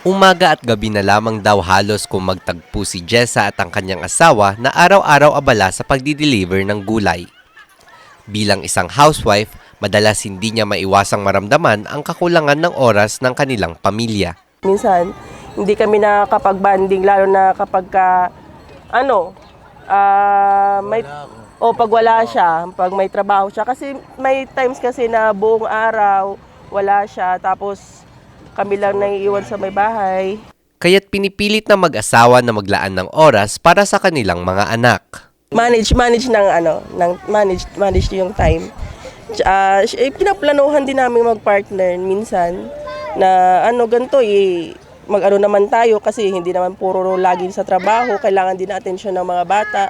Umaga at gabi na lamang daw halos kung magtagpo si Jessa at ang kanyang asawa na araw-araw abala sa pagdi-deliver ng gulay. Bilang isang housewife, madalas hindi niya maiwasang maramdaman ang kakulangan ng oras ng kanilang pamilya. Minsan, hindi kami nakakapag-banding, lalo na kapag ka, ano, ah, may, o pag wala siya, pag may trabaho siya. Kasi may times kasi na buong araw, wala siya, tapos kami lang naiiwan sa may bahay. Kaya't pinipilit na mag-asawa na maglaan ng oras para sa kanilang mga anak. Manage, manage ng ano, ng manage, manage yung time. Uh, eh, pinaplanuhan din namin mag-partner minsan na ano ganito eh, mag-ano naman tayo kasi hindi naman puro lagi sa trabaho, kailangan din ng atensyon ng mga bata,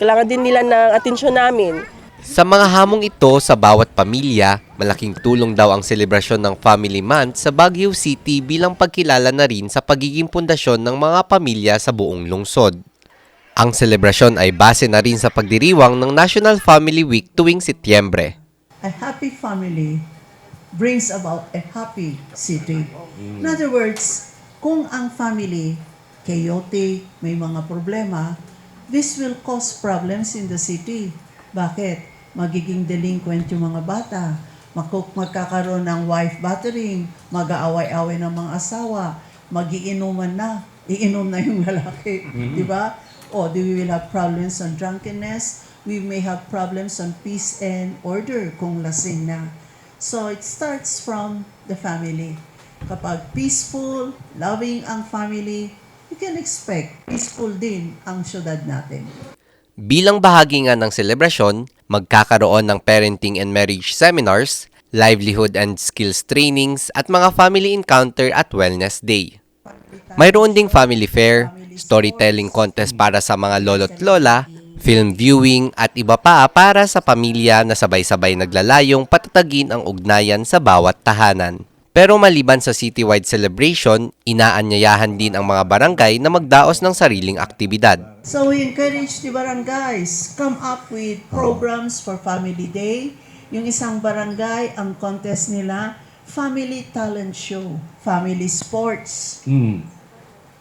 kailangan din nila ng atensyon namin. Sa mga hamong ito sa bawat pamilya, malaking tulong daw ang selebrasyon ng Family Month sa Baguio City bilang pagkilala na rin sa pagiging pundasyon ng mga pamilya sa buong lungsod. Ang selebrasyon ay base na rin sa pagdiriwang ng National Family Week tuwing Setyembre. a happy family brings about a happy city. In other words, kung ang family chaotic, may mga problema, this will cause problems in the city. Bakit? Magiging delinquent yung mga bata, Magku- magkakaroon ng wife battering, mag-aaway-away ng mga asawa, magiinuman na, iinom na yung lalaki, di ba? O, we will have problems on drunkenness, we may have problems on peace and order kung lasing na. So, it starts from the family. Kapag peaceful, loving ang family, you can expect peaceful din ang syudad natin. Bilang bahagi nga ng selebrasyon, magkakaroon ng parenting and marriage seminars, livelihood and skills trainings at mga family encounter at wellness day. Mayroon ding family fair, storytelling contest para sa mga lolo't lola, film viewing at iba pa para sa pamilya na sabay-sabay naglalayong patatagin ang ugnayan sa bawat tahanan. Pero maliban sa citywide celebration, inaanyayahan din ang mga barangay na magdaos ng sariling aktibidad. So we encourage the barangays, come up with programs for Family Day. Yung isang barangay, ang contest nila, Family Talent Show, Family Sports.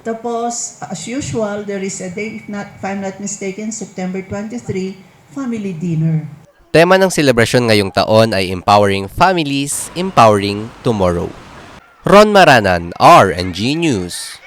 Tapos, as usual, there is a day, if, not, if I'm not mistaken, September 23, Family Dinner. Tema ng selebrasyon ngayong taon ay Empowering Families, Empowering Tomorrow. Ron Maranan, RNG News.